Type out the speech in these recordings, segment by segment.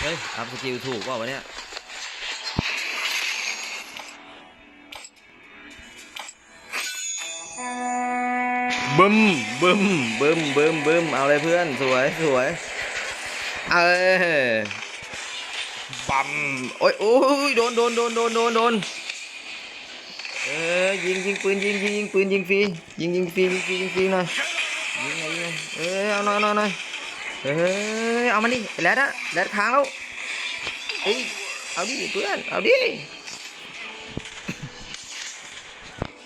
เฮ้ย อัพสกิลถูกเปล่าวะเนี่ยบึมบึมบึมบึมบึมเอาเลยเพื่อน สวยสวย เออปั๊มโอ้ยโอ้ยโดนโดนโดนโดนโดนโดนเออยิงยิงปืนยิงยิงยิงปืนยิงฟรียิงยิงฟรียิงฟรียิงฟรีหน่อย เออเอาหน่อยเอาหน่อยหน่อยเออเอามาดิแรดอะแรดค้างแล้วเอ้ยเอาดิเพื่อนเอาดิ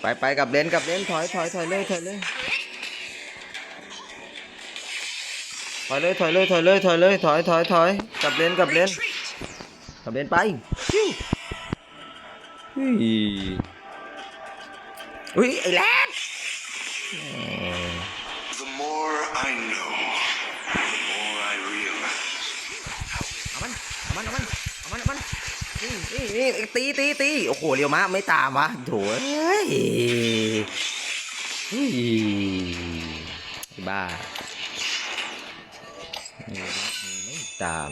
ไปไปกับเลนกับเลนถอยถอยถอยเลยถอยเลยถอยเลยถอยเลยถอยเลยถอยเลยถอยถอยถอยกับเลนกับเลนกับเลนไปชิวอุ้ยอุ้ยไอ้แรด The more I know, the more I realize. เอามันเอามันเอามันเอามันเอามัน นี่นี่นี่ตีตีตีโอ้โหเรียวมะไม่ตามวะโถ่เอ้ยเฮ้ยไอ้บ้าเรียวมะมึงไม่ตาม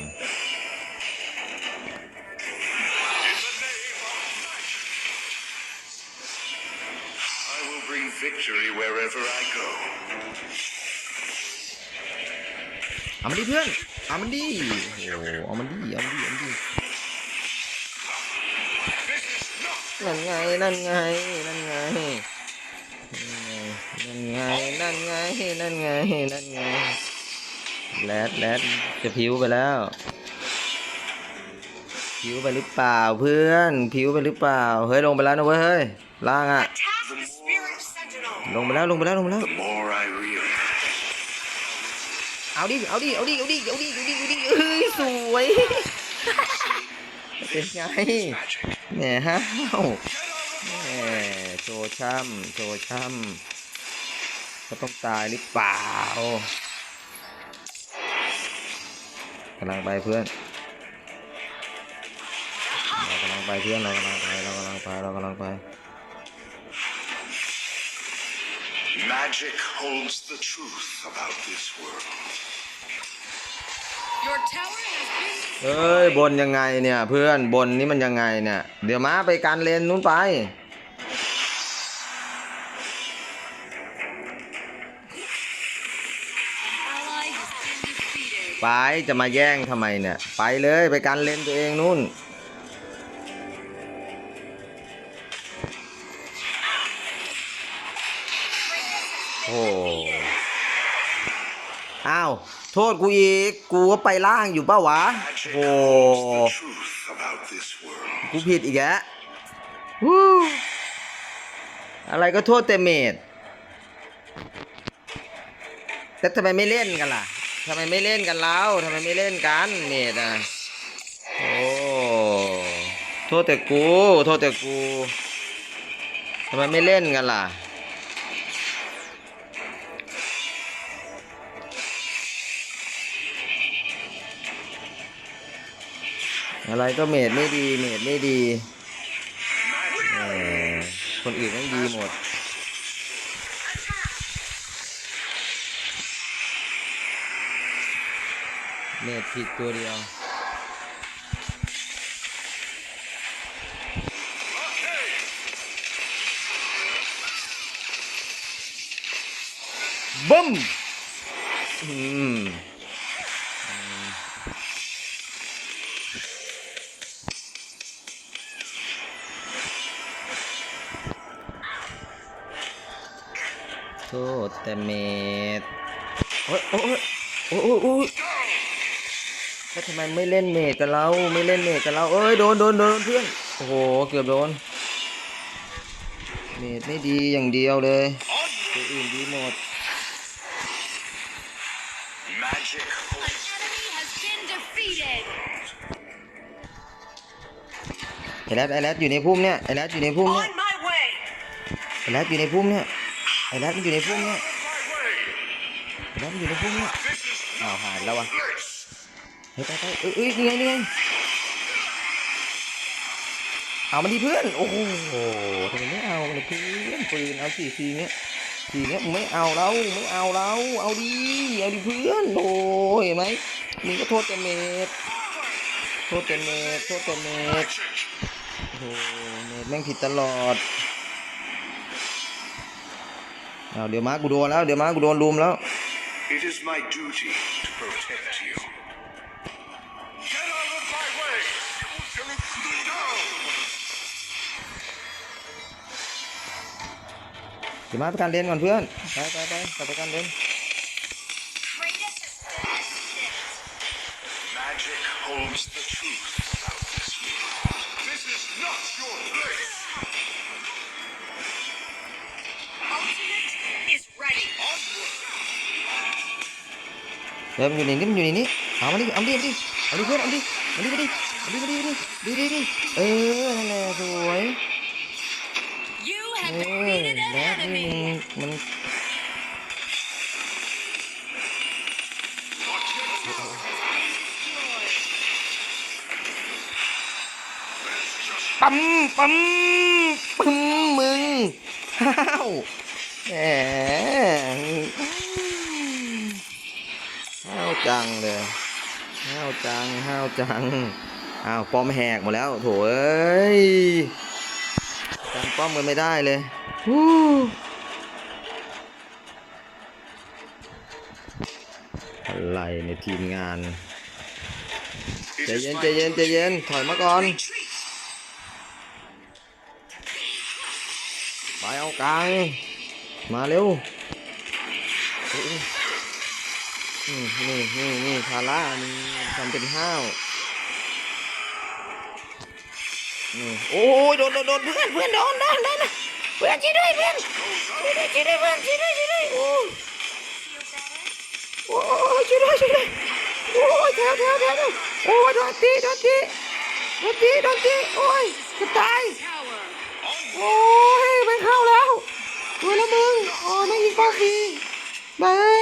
I will bring victory wherever I go. เอามันดิเพื่อนเอามันดิโอ้โหเอามันดิเอามันดิเอามันดิ นั่นไง นั่นไง นั่นไง นั่นไง นั่นไง นั่นไง นั่นไง แรดแรดจะผิวไปแล้ว ผิวไปหรือเปล่าเพื่อน ผิวไปหรือเปล่า เฮ้ยลงไปแล้วนะเว้ยเฮ้ย ล่างอะลงไปแล้วลงไปแล้วลงไปแล้ว เอาดิ เอาดิ เอาดิ เอาดิ เอาดิ เอาดิ เอาดิเอ้ยสวย เป็นไง Magic. แหมฮะแหมโชว์ช่ำโชว์ช่ำก็ต้องตายหรือเปล่ากำลังไปเพื่อนเรากำลังไปเพื่อนเรากำลังไปเรากำลังไปเรากำลังไป Magic holds the truth about this world. เอ้ยบนยังไงเนี่ย เพื่อนบนนี่มันยังไงเนี่ย เดี๋ยวม้าไปการเลนนู้นไป ally has been defeated. ไปจะมาแย่งทำไมเนี่ย ไปเลยไปการเลนตัวเองนู่น โทษกูอีก กูก็ไปล่างอยู่เป้าวะ Magic โอ้ holds the truth about this world. กูผิดอีกแล้ววู้อะไรก็โทษแต่เมดแต่ทำไมไม่เล่นกันล่ะทำไมไม่เล่นกันแล้วทำไมไม่เล่นกันเมดอะ โอ้โทษแต่กู โทษแต่กูทำไมไม่เล่นกันล่ะ อะไรก็เมดไม่ดีเมดไม่ดีคนอื่นต้องดีหมดเมดผิดตัวเดียวบึ้มอืม ษแต่เมดโอ้ยโอ้ยโอ้ยโอ้ยโอ้ยแล้วทำไมไม่เล่นเมดกับเราไม่เล่นเมดกับเราเอ้ยโดนโดนโดนเพื่อนโอ้โหเกือบโดนเมดไม่ดีอย่างเดียวเลยตัวอื่นดีหมด Magic An holds enemy has been defeated. ไอ้แรดไอ้แรดอยู่ในพุ่มเนี่ยไอ้แรดอยู่ในพุ่มเนี่ย On my way. ไอ้แรดอยู่ในพุ่มเนี่ยไอ้แรดมันอยู่ในพุ่มเนี่ย my way. ไอ้ แรดมันอยู่ในพุ่มเนี่ยอ้าวหายแล้ววะเฮ้ยไปไปเอ้ยยนี่ไงนี่ไงเอามันดิเพื่อน โอ้โหทำไมไม่เอาเลยเพื่อนปืนเอาสี่ทีเงี้ยทีเนี้ยไม่เอาเราไม่เอาเราเอาดีเอาดีเพื่อนโอ้ยเห็นไหมมึงก็โทษแต่เมดโทษแต่เมดโทษแต่เมดโอ้โหเมดแม่งผิดตลอดเอาเดี๋ยวมากูโดนแล้วเดี๋ยวมากูโดนลุมแล้ว It is my duty to protect you. Get out of my way! No! เดี๋ยวมาไปการเรียนก่อนเพื่อนไปไปไปกลับไปการเรียน Kratos has been defeated. Magic holds the เดี๋ยวมันอยู่ในนี้มันอยู่ในนี้เอามาดิเอามาดิเอาดิเอาดิเพื่อนเอาดิเอาดิเอาดิเอาดิเอาดิเอาดิดิดิดิเออนั่นแหละสวย You เอ have อ defeated an แบบนี้ enemy. มันมันปั๊มปั๊มปั๊มมึง ห้าวแหมห้าว จังเลยห้าวจังห้าวจังอ้าวป้อมแหกหมดแล้วโถเอ้ยจำป้อมกันไม่ได้เลยฮู้อะไรในทีมงานใจเย็นใจเย็นใจเย็นถอยมาก่อนไปเอากลางมาเร็วอ นี่นี่นี่นี่ทาร่านี่ทำเป็นห้าวนี่โอ้ยโดนโดนโดนเพื่อนเพื่อนโดนโดนโดนเพื่อนช่วยด้วยเพื่อนช่วยด้วยช่วยด้วยเพื่อนช่วยด้วยช่วยด้วยโอ้ยโอ้ยช่วยด้วยช่วยด้วยโอ้ยแถวแถวแถวแถวโอ้ยโดนตีโดนตีโดนตีโดนตีโอ้ยจะตายโอ้ยไม่เข้าแล้วตัวละมึงโอ้ไม่ยิงป้องฟรีไปเอา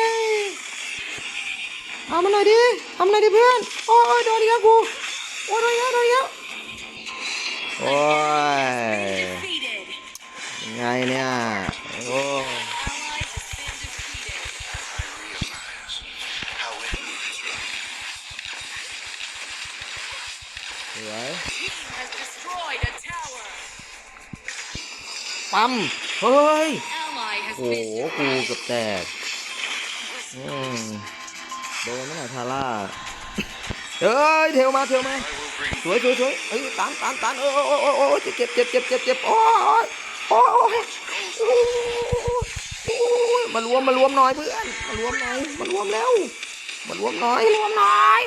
มาหน่อยดิทำหน่อยดิเพื่อน โอ้ยโดนอีกแล้วกูโอ้ยโดนอีกแล้วโดนอีกแล้วโอ้ย Defeated. ยังไงเนี่ยโอ้ Ally has been defeated. I realize how it is right. สวย Team has destroyed a tower. ปั๊มเฮ้ย Ally has โอ้โห been กูเกือบแตกอืม โดนไหน่ะทาร่าเอ้ยเทวมาเทวมาสวยสวยสวยเอ้ยตานตานตานเออโอ้ยโอ้ยโอ้ยเจ็บเจ็บเจ็บเจ็บเจ็บโอ้ยโอ้ยโอ้ยโอ้ยโอ้ยมารวมมารวมหน่อยเพื่อนมารวมหน่อยมารวมแล้วมารวมหน่อยรวมหน่อย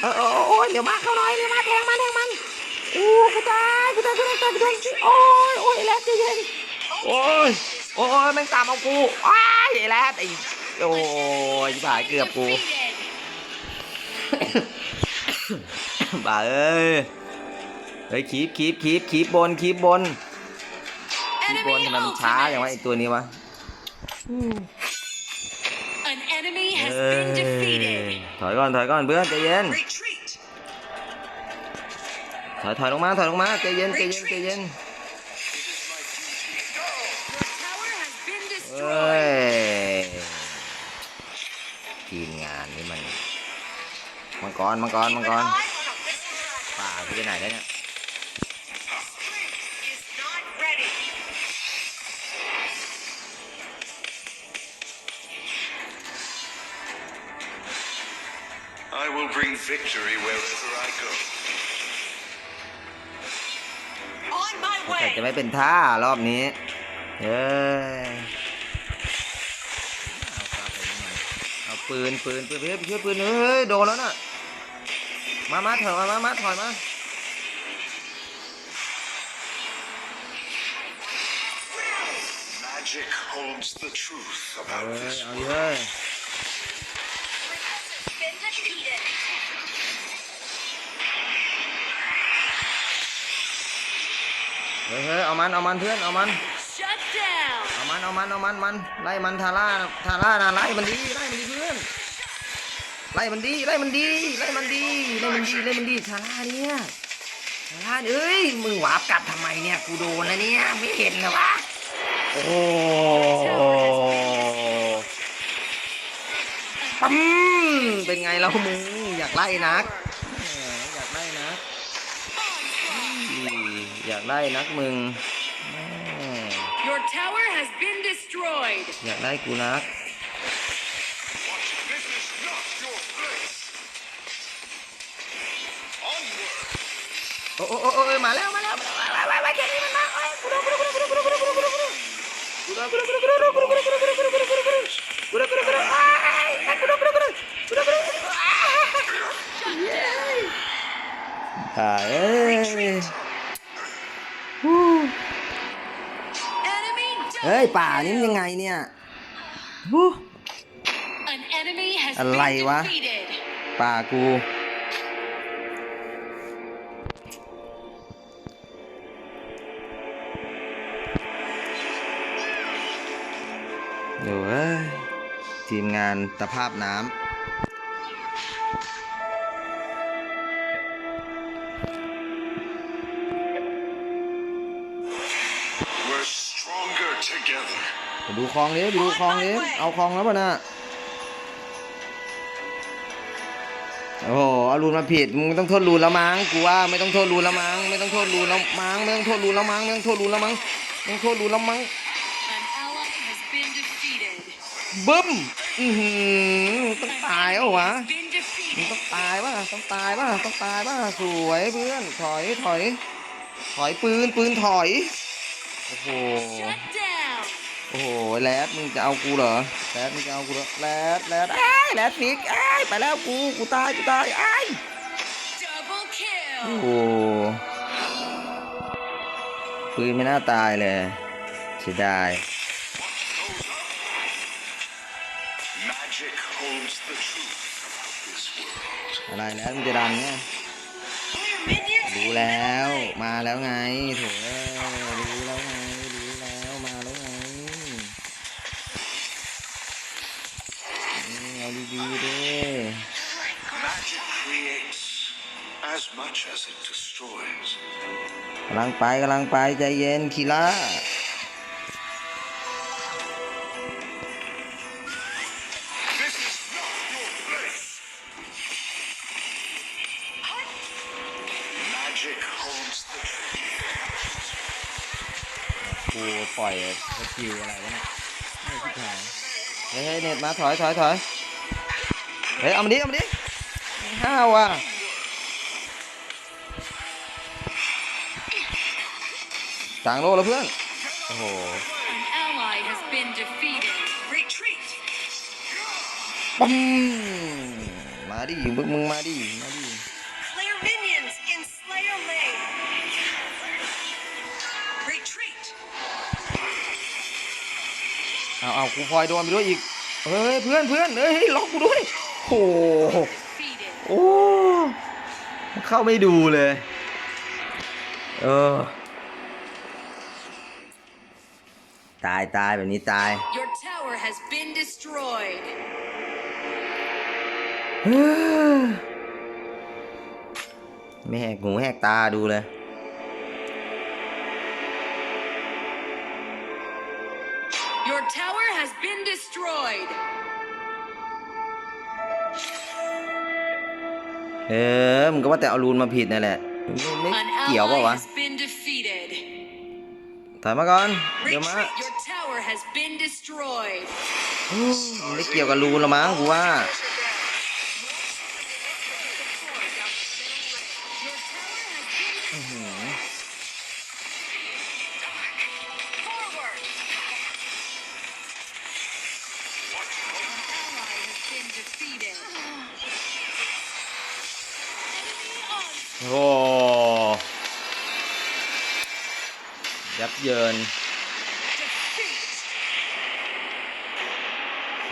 เออเออโอ้ยเดี๋ยวมาเข้าหน่อยเดี๋ยวมาแทงมันแทงมันโอ้กูตายกูตายกูตายกูตายกูตายโอ้ยโอ้ยไอ้แรดใจเย็นโอ้ยโอ้ยแม่งตามเอากูอ้ายไอ้แรดไอ้ โอ้ยผ่ายเกือบกู defeated. บ่าเอ้ย เฮ้ยคีบคีบคีบคีบบนคีบบนคีบบน Enemy ทำไมมันช้าอย่างวะ ultimate. ไอตัวนี้วะ An enemy เอ has ้ been ย defeated. ถอยก่อนถอยก่อนเพื่อนใจเย็น Retreat. ถอยถอยลงมาถอยลงมาใจเย็นใจเย็นใจเย็น Your tower has been เอ้ย destroyed. ทีมงานนี่มันมังกรมังกรมังกรป่ากูไปไหนแล้วเนี่ย is not ready. I will bring victory wherever I go. On my แต่ way. จะไม่เป็นท่ารอบนี้เอ้ย ปืนปืนปืนเฮ้ยช่วยปืนเฮ้ยโดนแล้วน่ะมามาถอยมามามาถอยมา Magic holds the truth เอ about ้ย this เอา world. เฮ้ย Been defeated. เฮ้ยเฮ้ยเอามันเอามันเพื่อนเอามัน มันเอามันเอามันมันไล่มันทาร่าทาร่านะไล่มันดีไล่มันดีเพื่อนไล่มันดีไล่มันดีไล่มันดีไล่มันดีไล่มันดีทาร่าเนี่ยทาร่าเอ้ยมึงหวาบกลับทำไมเนี่ยกูโดนแล้วเนี่ยไม่เห็นนะวะโอ้ปั๊มเป็นไงเรามึงอยากไล่นักอยากไล่นักอยากไล่นักมึง Your tower has been destroyed. อยากไล่กูนัก This is not your place. Onward. โอ้โอ้โอ้โอ้มาแล้วมาแล้วมาแล้วมาแล้วมาแล้วแค่นี้มันมาเอ้ย ป่านี่มันยัง kill. ไงเนี่ยฮู้ An enemy has been อะไรวะ defeated. ป่ากู เดี๋ยวเอ้ยทีมงานสภาพน้ำ ดูคลองนี้ไปดูคลองนี้เอาคลองแล้วป่ะน่ะโอ้โหเอารูนมาผิดมึงไม่ต้องโทษรูนแล้วมั้งกูว่าไม่ต้องโทษรูนแล้วมั้งไม่ต้องโทษรูนแล้วมั้งไม่ต้องโทษรูนแล้วมั้งไม่ต้องโทษรูนแล้วมั้งไม่ต้องโทษรูนแล้วมั้ง An ally has been defeated. บึ้มอือหือต้อง An ตายเหร enemy อวะ has been มึง defeated. ต้องตายป่ะต้องตายป่ะต้องตายป่ะสวยเพื่อนถอยถอย ถอยปืนปืนถอยโอ้โห Shut down. โอ้โหแรดมึงจะเอากูเหรอแรดมึงจะเอากูเหรอแรดแรดไอ้ายแรดฟิกไอ้ายไปแล้วกูกูตายกูตายไอ้าย Double โอ้ kill. โหปืนไม่น่าตายเลยเสียดาย Magic holds the truth about this world. อะไรแล้วมึงจะดันไง Clear minions. รู้แล้วมาแล้วไงโถเอ้ยรู้แล้วไงรู้แล้วมาแล้วไงนี่เอา ดีๆดิ Magic creates as much as it destroys. กำลังไปกำลังไปใจเย็นคีล่า This is not your place. Magic holds the truth. กูปล่อยสกิลอะไรวะเนี่ยไม่คิดทางเฮ้ยเฮ้ยเน็ตมาถอยถอยถอย เฮ้ยเอามาดิเอามาดิห้าวอะต่างโลกแล้วเพื่อน โอ้โห An ally has been defeated. Retreat. ปั๊มมาดิมึงมึงมาดิมาดิ Clear minions in Slayer Lane. Retreat. เอาเอากูพลอยโดนไปด้วยอีกเฮ้ยเพื่อนเพื่อนเฮ้ยล็อกกูด้วย โอ้โห Defeated. โอ้ เข้าไม่ดูเลย เออ ตายตายแบบนี้ตาย Your tower has been destroyed. ไม่แหกหูแหกตาดูเลย Your tower has been destroyed. เออมึงก็ว่าแต่เอารูนมาผิดนั่นแหละไม่เกี่ยวเปล่าวะถอยมาก่อน เดี๋ยวมาไม่เกี่ยวกับรูนละมั้งกูว่า Your tower yun.